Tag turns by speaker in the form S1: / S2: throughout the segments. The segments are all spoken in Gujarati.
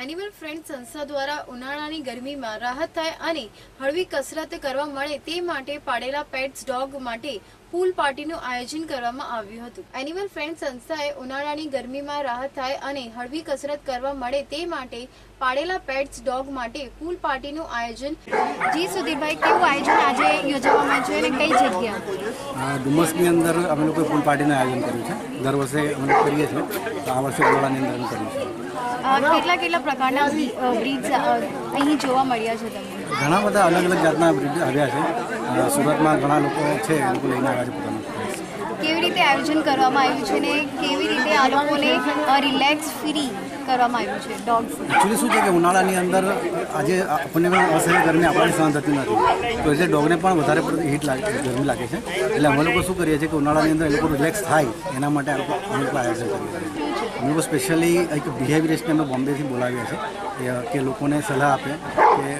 S1: એનિમલ ફ્રેન્ડ સંસ્થા દ્વારા ઉનાળાની ગરમીમાં રાહત થાય અને હળવી કસરત કરવા મળે તે માટે પાડેલા પેટ્સ ડોગ માટે પૂલ પાર્ટીનું આયોજન કરવામાં આવ્યું હતું. એનિમલ ફ્રેન્ડ સંસ્થાએ ઉનાળાની ગરમીમાં રાહત થાય અને હળવી કસરત કરવા મળે તે માટે પાડેલા પેટ્સ ડોગ માટે પૂલ પાર્ટીનું આયોજન જી સુધીરભાઈ કેવું આયોજન આજે યોજવામાં છે અને કઈ જગ્યા
S2: ડુમસની અંદર અમે લોકોએ પૂલ પાર્ટીનું આયોજન કર્યું છે. દર વર્ષે અમે કરીએ છીએ. તો આ વર્ષે ઉનાળાની અંદર અમે કર્યું છે.
S1: કેટલા કેટલા પ્રકારના બ્રિજ અહીં જોવા મળ્યા છે તમને?
S2: ઘણા બધા અલગ અલગ જાતના બ્રિડ આવ્યા છે. સુરતમાં ઘણા લોકો છે એ લોકો લઈને આવ્યા છે પોતાનું
S1: કેવી રીતે આયોજન કરવામાં આવ્યું છે ને કેવી રીતે આ લોકોને રિલેક્સ ફ્રી કરવામાં આવ્યું છે? ડોગ્સ
S2: એકચ્યુઅલી શું છે કે ઉનાળાની અંદર આજે આપણને પણ અસહ્ય ગરમી આપણને સહન થતી નથી. તો એટલે ડોગને પણ વધારે પડતી હીટ લાગે ગરમી લાગે છે. એટલે અમે લોકો શું કરીએ છીએ કે ઉનાળાની અંદર એ લોકો રિલેક્સ થાય એના માટે અમે લોકો આયોજન કરીએ છીએ. અમે લોકો સ્પેશિયલી એક બિહેવિયરિસ્ટને અમે બોમ્બેથી બોલાવીએ છે કે- કે લોકોને સલાહ આપે કે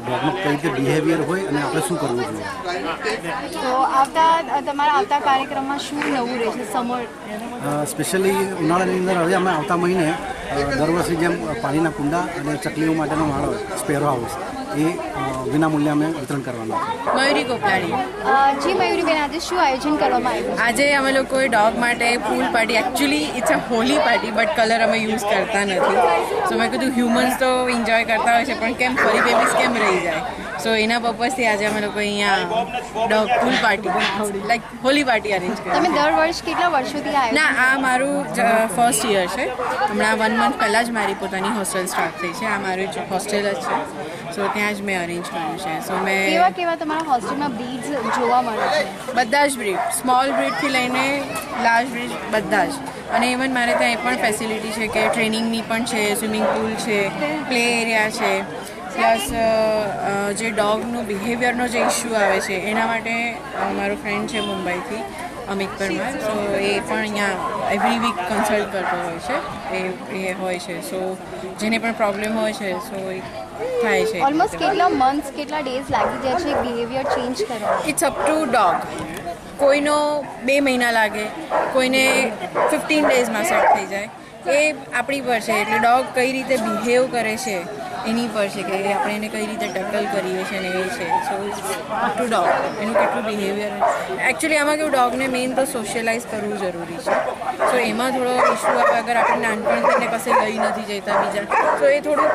S2: ડોગનું કઈ રીતે બિહેવિયર હોય અને આપણે શું કરવું જોઈએ.
S1: તો આવતા તમારા આવતા કાર્યક્રમમાં શું નવું રહેશે સમર
S2: સ્પેશિયલી ઉનાળાની અંદર હવે અમે આવતા મહિને દર વર્ષે જેમ પાણીના કુંડા અને ચકલીઓ માટેનો માળો સ્પેરો હાઉસ એ અ, અમે વિતરણ કરવાના છે.
S3: મયુરી કોપલાણી
S1: જી મયુરીબેન આજે શું આયોજન કરવામાં આવ્યું
S3: આજે અમે લોકોએ ડોગ માટે ફૂલ party actually it's a Holi party but colour અમે યુઝ કરતા નથી. સો મેં કીધું હ્યુમન્સ તો એન્જોય કરતા હોય છે પણ કેમ ફરી બેબીસ કેમ રહી જાય? સો એના પર્પઝથી આજે અમે લોકો અહીંયા ફૂલ party like Holi party arrange કરી.
S1: તમે દર વર્ષ કેટલા વર્ષોથી આવ્યા
S3: ના આ મારું ફર્સ્ટ યર છે. હમણાં વન મંથ પહેલાં જ મારી પોતાની હોસ્ટેલ સ્ટાર્ટ થઈ છે. આ મારું જ હોસ્ટેલ જ છે. સો ત્યાં જ મેં અરેન્જ કર્યું છે. સો મેં
S1: કેવા કેવા તમારા હોસ્ટેલમાં બ્રીડ્સ જોવા મળે છે?
S3: બધા જ બ્રીડ સ્મોલ બ્રીડથી લઈને લાર્જ બ્રીડ બધા જ. અને ઇવન મારે ત્યાં એ પણ ફેસિલિટી છે કે ટ્રેનિંગની પણ છે સ્વિમિંગ પુલ છે પ્લે એરિયા છે. પ્લસ જે ડોગનું બિહેવિયરનો જે ઇસ્યુ આવે છે એના માટે મારો ફ્રેન્ડ છે મુંબઈથી અમિત પરમાર. સો એ પણ અહીંયા એવરી વીક કન્સલ્ટ કરતો હોય છે. એ એ હોય છે. સો જેને પણ પ્રોબ્લેમ હોય છે સો એ થાય છે.
S1: ઓલમોસ્ટ કેટલા મંથ્સ કેટલા ડેઝ લાગી જાય છે બિહેવિયર ચેન્જ કરવા
S3: ઇટ્સ અપ ટુ ડોગ કોઈનો બે મહિના લાગે કોઈને ફિફ્ટીન ડેઝમાં સેટ થઈ જાય. એ આપણી પર છે, એટલે ડોગ કઈ રીતે બિહેવ કરે છે, એની પર છે, કે આપણે એને કઈ રીતે ટકલ કરીએ છીએ ને એ છે. સો ટુ ડોગ એનું કેટલું બિહેવિયર એકચ્યુઅલી આમાં કેવું ડોગને મેઇન તો સોશિયલાઇઝ કરવું જરૂરી છે. સો એમાં થોડો ઇશ્યુ આવે, અગર આપણે નાનપણથી એને કશે લઈ નથી જતા બીજા. તો એ થોડું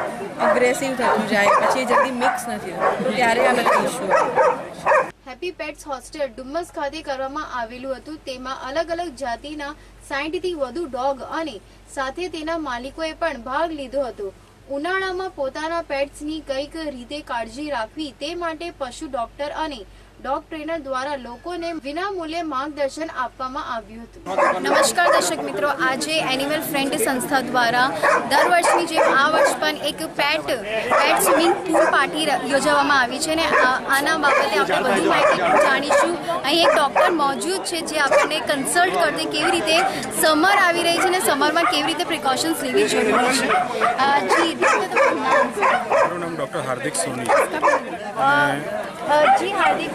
S3: અગ્રેસિવ થતું જાય, પછી એ જલ્દી મિક્સ નથી થતું. ત્યારે બધા ઇશ્યુ આવે.
S1: હેપી પેટ્સ હોસ્ટેલ ડુમ્મસ ખાતે કરવામાં આવેલું હતું. તેમાં અલગ અલગ જાતિના સાઠથી વધુ ડોગ અને સાથે તેના માલિકોએ પણ ભાગ લીધો હતો. ઉનાળામાં પોતાના પેટ્સની કંઈક રીતે કાળજી રાખવી તે માટે પશુ ડોક્ટર અને ડોગ ટ્રેનર દ્વારા લોકોને વિના મૂલ્ય માર્ગદર્શન આપવામાં આવ્યું હતું. નમસ્કાર દર્શક મિત્રો, આજે એનિમલ ફ્રેન્ડ સંસ્થા દ્વારા દર વર્ષની જેમ આ વર્ષ પણ એક pet pet swimming pool party યોજવામાં આવી છે ને આના બાબતે આપણે વધુ માહિતી જાણીશું. અહીં એક ડૉક્ટર મોજૂદ છે જે આપણને કન્સલ્ટ કરતી કેવી રીતે સમર આવી રહી છે ને સમરમાં કેવી રીતે પ્રિકોશન્સ લેવી જરૂરી છે. જી
S4: મારું નામ ડૉક્ટર હાર્દિક સોની.
S1: જી હાર્દિક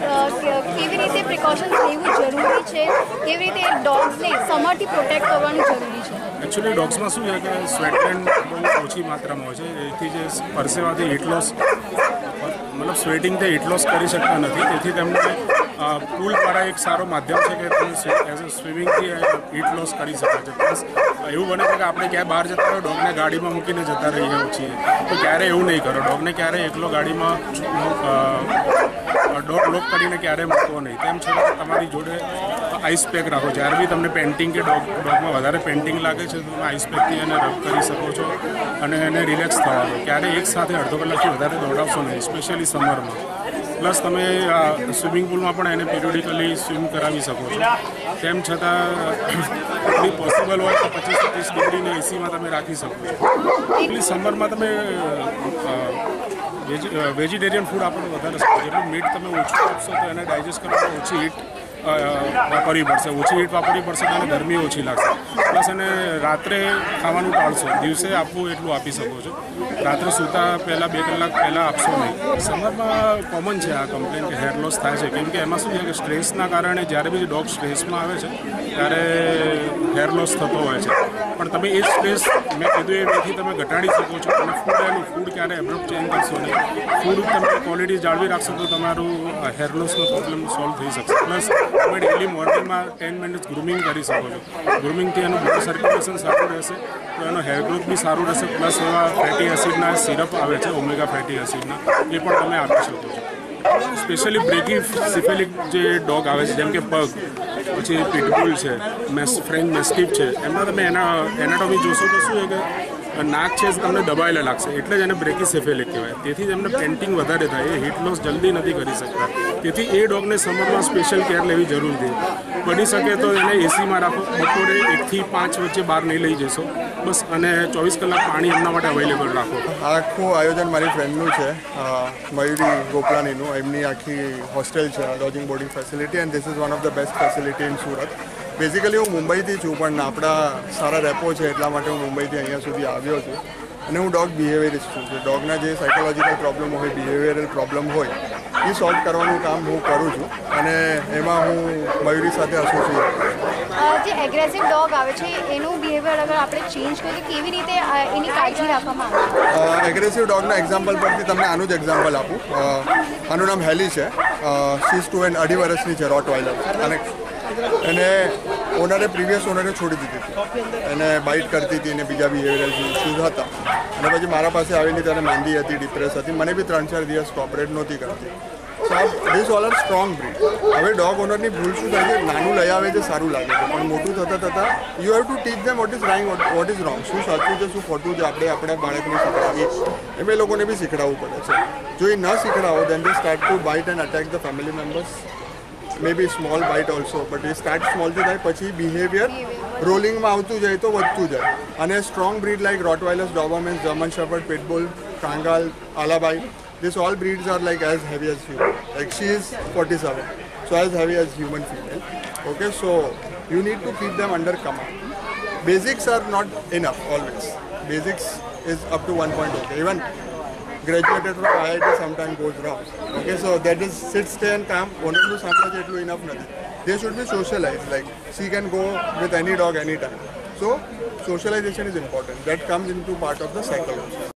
S1: કેવી રીતે પ્રિકોશન્સ લેવું જરૂરી છે? કેવી રીતે ડોગ્સને સમરથી પ્રોટેક્ટ કરવાનું જરૂરી છે?
S4: એકચ્યુઅલી ડોગ્સમાં શું છે કે સ્વેટલેન્ડ બહુ ઓછી માત્રામાં હોય છે. એથી જે પરસેવાથી હીટ લોસ મતલબ સ્વેટિંગથી હીટ લોસ કરી શકતા નથી. તેથી તેમને પુલ દ્વારા એક સારો માધ્યમ છે કે તમે એઝ અ સ્વિમિંગથી હીટ લોસ કરી શકે છે. પ્લસ એવું બને છે કે આપણે ક્યાંય બહાર જતા હોય ડોગને ગાડીમાં મૂકીને જતા રહીએ છીએ. તો ક્યારે એવું નહીં કરો. ડોગને ક્યારે એકલો ગાડીમાં ડોગ લોક કરીને ક્યારે મૂકવો નહીં. તેમ છતાં તમારી જોડે આઈસ પેક રાખો. જ્યારે બી તમને પેન્ટિંગ કે ડોગ ડોગમાં વધારે પેન્ટિંગ લાગે છે, તો તમે આઈસ પેકથી એને રબ કરી શકો છો અને એને રિલેક્સ થવા દો. ક્યારે એક સાથે અડધો કલાકથી વધારે દોડાવશો નહીં સ્પેશિયલી સમરમાં પ્લસ તમે સ્વિમિંગ પુલમાં પણ એને પીરિયડિકલી સ્વિમ કરાવી શકો છો. તેમ છતાં એટલી પોસિબલ હોય તો પચીસ ત્રીસ ડિગ્રીને એસીમાં તમે રાખી શકો છો. એટલી સમરમાં તમે વેજીટેરિયન ફૂડ આપણને વધારે જેટલું મીટ તમે ઓછું આપશો તો એને ડાયજેસ્ટ કરવામાં ઓછી હીટ વાપરવી પડશે. ઓછી હીટ વાપરવી પડશે તો ગરમી ઓછી લાગશે. પ્લસ અને રાત્રે ખાવાનું ટાળશો. દિવસે આપવું એટલું આપી શકો છો. રાત્રે સૂતા પહેલાં બે કલાક પહેલાં આપશો નહીં. સમરમાં કોમન છે આ કમ્પ્લેન કે હેર લોસ થાય છે. કેમ કે એમાં શું છે કે સ્ટ્રેસના કારણે જ્યારે બી ડોગ સ્ટ્રેસમાં આવે છે, ત્યારે હેર લોસ થતો હોય છે. પણ તમે એ સ્ટ્રેસ મેં કીધું એ વેથી તમે ઘટાડી શકો છો. અને ફૂડ એનું ફૂડ ક્યારે એબ્રોપ ચેન્જ કરશો નહીં. ફૂડ તમે ક્વોલિટી જાળવી રાખશો તો તમારું હેર લોસનો પ્રોબ્લેમ સોલ્વ થઈ શકશે. પ્લસ તમે ડેલી મોર્નિંગમાં ટેન મિનિટ્સ ગ્રુમિંગ કરી શકો છો. ગ્રુમિંગથી એનું બ્લડ સર્ક્યુલેશન સારું રહેશે, તો એનો હેર ગ્રોથ બી સારું રહેશે પ્લસ એવા ફેટી એસિડના સિરપ આવે છે ઓમેગા ફેટી એસિડના એ પણ તમે આપી શકો છો. સ્પેશિયલી બ્રેકી સિફેલિક જે ડોગ આવે છે, જેમ કે પગ પછી પિટબુલ છે મેસ ફ્રેન્ચ મેસ્કીપ છે, એમાં તમે એના એનાટોમી જોશો તો શું છે કે નાક છે તમને દબાયેલા લાગશે, એટલે જ એને બ્રેકી સેફેલિક કહેવાય. તેથી જ એમને પેન્ટિંગ વધારે થાય, એ હીટ લોસ જલ્દી નથી કરી શકતા. તેથી એ ડોગને સમરમાં સ્પેશિયલ કેર લેવી જરૂર છે. બની શકે તો એને એસીમાં રાખો. બપોરે એકથી પાંચ વચ્ચે બહાર નહીં લઈ જશો. બસ, અને ચોવીસ કલાક પાણી એમના માટે અવેલેબલ રાખો.
S5: આખું આયોજન મારી ફ્રેન્ડનું છે મયુરી ગોપલાનીનું. એમની આખી હોસ્ટેલ છે lodging boarding facility and this is one of the best facility in Surat basically હું મુંબઈથી છું, પણ આપણા સારા રેપો છે, એટલા માટે હું મુંબઈથી અહીંયા સુધી આવ્યો છું. અને હું ડોગ બિહેવિયરિસ્ટ છું. ડોગના જે સાયકોલોજીકલ પ્રોબ્લેમ હોય બિહેવિયરલ પ્રોબ્લેમ હોય એ સોલ્વ કરવાનું કામ હું કરું છું અને એમાં હું મયુરી સાથે એસોસિએટ છું.
S1: જે એગ્રેસિવ ડોગ આવે છે એનું બિહેવિયર અગર આપણે ચેન્જ કરીએ કેવી રીતે એની કાળજી રાખવામાં આવે?
S5: એગ્રેસિવ ડોગના એક્ઝામ્પલ પરથી તમને આનું જ એક્ઝામ્પલ આપું. આનું નામ હેલી છે. સીઝ ટુ એન્ડ અઢી વર્ષની છે રોટ વાઇલર અને એને ઓનરે પ્રીવિયસ ઓનરે છોડી દીધી હતી. એને બાઇટ કરતી હતી અને બીજા બિહેવિયરલ ઇસ્યુઝ હતા અને પછી મારા પાસે આવીને ત્યારે માંદી હતી ડિપ્રેસ હતી. મને બી ત્રણ ચાર દિવસ કોપરેટ નહોતી કરતી. So this all are strong breed હવે ડોગ ઓનરની ભૂલ શું થાય છે? નાનું લઈ આવે છે, સારું લાગે છે. પણ મોટું થતાં થતાં you have to teach them what is રાઇંગ what is wrong શું સાચું છે, શું ખોટું છે, આપણે આપણે બાળકને શીખવાડીએ એમ એ લોકોને બી શીખડાવવું પડે છે. જો એ ન શીખડાવો then they start to bite and attack the family members may be small bite also but A start સ્મોલથી થાય પછી બિહેવિયર રોલિંગમાં આવતું જાય તો વધતું જાય અને strong breed like Rottweilers Dobermans German shepherd pitbull Kangal Alabai This all breeds are like as heavy as human. Like she is 47, so as heavy as human female. Okay, so you need to keep them under command. Basics are not enough always. Basics is up to one point. Okay, even graduated from IIT sometimes goes wrong. Okay, so that is sit, stay and calm. Only to sample એટલું enough નથી. They should be socialized. Like she can go with any dog anytime. So socialization is important. That comes into part of the psychology.